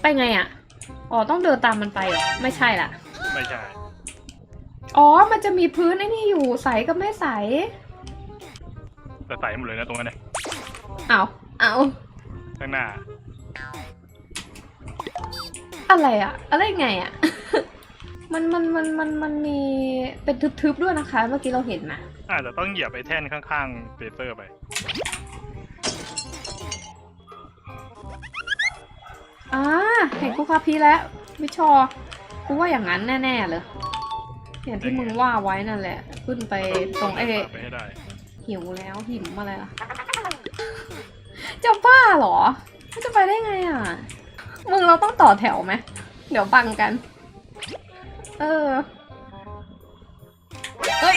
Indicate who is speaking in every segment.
Speaker 1: ไปไงอะ อ๋อต้องเดินตามมันไปเหรอ ไม่ใช่ล่ะ
Speaker 2: ไม่ใช่
Speaker 1: อ๋อ มันจะมีพื้นไอ้นี่อยู่ใสกับไม่ใส
Speaker 2: แต่ใส่หมดเลยนะตรงนั้นเนี่ย
Speaker 1: เอาเอา
Speaker 2: ข้างหน้า
Speaker 1: อะไรอะ อะไรไงอะ มันมันมันมันมันมีเป็นทึบๆด้วยนะคะ เมื่อกี้เราเห็นนะ
Speaker 2: อาจจะต้องเหยียบไอ้แท่นข้างๆเปเตอร์ไป
Speaker 1: อ่าเห็นกูคาพีแล้ววิชอกูว่าอย่างนั้นแน่ๆเลยอย่างที่มึงว่าไว้นั่นแหละ ขึ้นไปตรงไอ้
Speaker 2: ไปให้ได้
Speaker 1: หิวแล้วหิมอะไรล่ะจะบ้าเหรอมันจะไปได้ไงอะ มึงเราต้องต่อแถวไหมเดี๋ยวบังกัน เออเอ้ย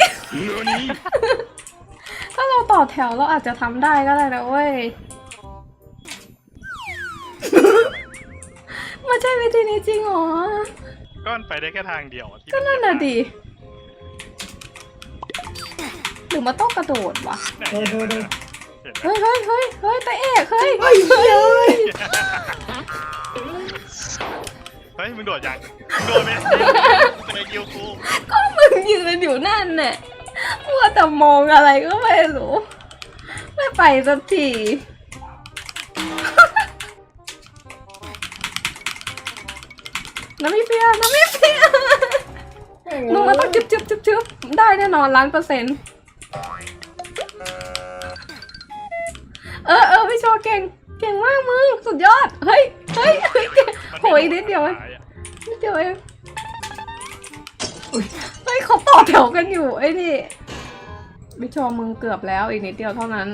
Speaker 1: ถ้าเราต่อแถวเราอาจจะทำได้ก็ได้นะเว้ย มันใช่วิธีนี้จริงเหรอ
Speaker 2: ก็มันไปได้แค่ทางเดียวอะที่
Speaker 1: ก็นั่นน่ะดิหรือมันต้องกระโดดวะ
Speaker 2: เนี่ย
Speaker 3: โดนโดนโดน
Speaker 2: เห็นไหม
Speaker 1: เฮ้ยเฮ้ยเฮ้ยเฮ้ยตาเอกเฮ้ย
Speaker 3: เฮ้ย เฮ้ย
Speaker 2: มึงโดดยังมึงโดดไหมจะไปคิวกู
Speaker 1: ก็มึงยืนอยู่นั่นน่ะว่าแต่มองอะไรก็ไม่รู้ ไม่ไปสักทีน้ำมีเฟียน้ำมีเฟียมึงมันต้องจึบจึบจึบจึบได้แน่นอนล้านเปอร์เซ็นต์เออเออพี่โชว์เก่ง เก่งมากมึง สุดยอด เฮ้ย ก่ง
Speaker 2: มัน
Speaker 1: โหยนิดเดียวเอง
Speaker 2: ท้าอะ
Speaker 1: นิดเดียวเองเฮ้ยเขาต่อแถวกันอยู่ไอ้นี่พี่โชว์มึงเกือบแล้วอีกนิดเดียวเท่านั้น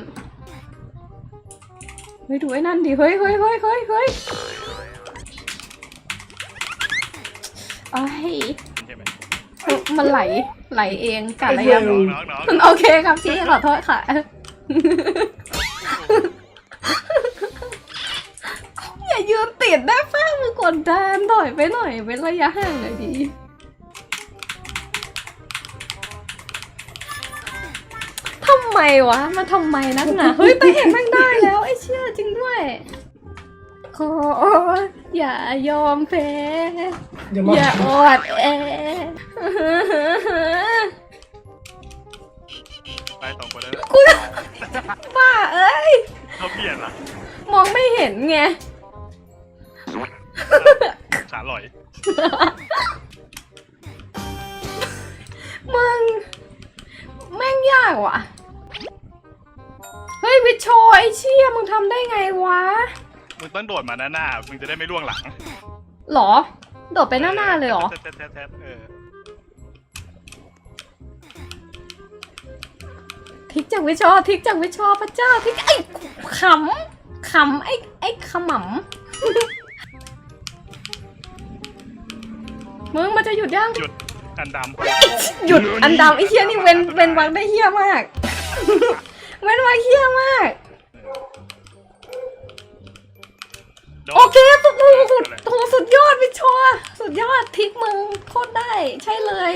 Speaker 1: เฮ้ยดูไอ้นั่นดิเฮ้ยเฮ้ยเฮ้ยเฮ้ยเฮ้ยไอ้ย
Speaker 2: ใช่ไหม
Speaker 1: มันไหลไหลเองกัดอะไร
Speaker 3: ไอ้เหี้
Speaker 1: ยั
Speaker 3: ย
Speaker 1: ง
Speaker 2: น้องน้องน้อง
Speaker 1: โอเคครับพี่ขอโทษค่ะอย่ายืนติดได้ ฟ้ามือกดดันถอยไปหน่อยเป็นระยะห่างหน่อยดีทำไมวะ มาทำไมนักหนาเฮ้ยแต่เห็นแม่งได้แล้วไอ้เชื่อจริงด้วยขออย่ายอมแพ้
Speaker 3: อย่ามา
Speaker 1: อย่าอดแอ
Speaker 2: ไปสองคนแล้ว
Speaker 1: กูบ้าเอ้ย
Speaker 2: เขาเปลี่ยนละ
Speaker 1: มองไม่เห็นไง
Speaker 2: ขาลอย
Speaker 1: มึง แม่งยากว่ะ เฮ้ยวิชโชไอเชี่ยมึงทำได้ไงวะ
Speaker 2: มึงต้องโดดมาหน้าหน้ามึงจะได้ไม่ล่วงหลัง
Speaker 1: หรอ โดดไปหน้าๆเลยเหรอ
Speaker 2: แทะแทะแทะแทะเออ
Speaker 1: ทิกจากวิชโชทิกจากวิชโชพระเจ้าทิกไอ้ขำขำไอ้ไอ้ขมำ มึงมันจะหยุดยัง
Speaker 2: หยุดอันดำ
Speaker 1: หยุดอันดำไอ้เฮี้ยนี่เว้นเว้นวักได้เฮี้ยมาก เว้นวักเฮี้ยมาก
Speaker 2: โดน
Speaker 1: โอเคสุดโอ้โหสุดโอ้โหสุดยอดวิชโชสุดยอดทิกมึงโคตรได้ใช่เลย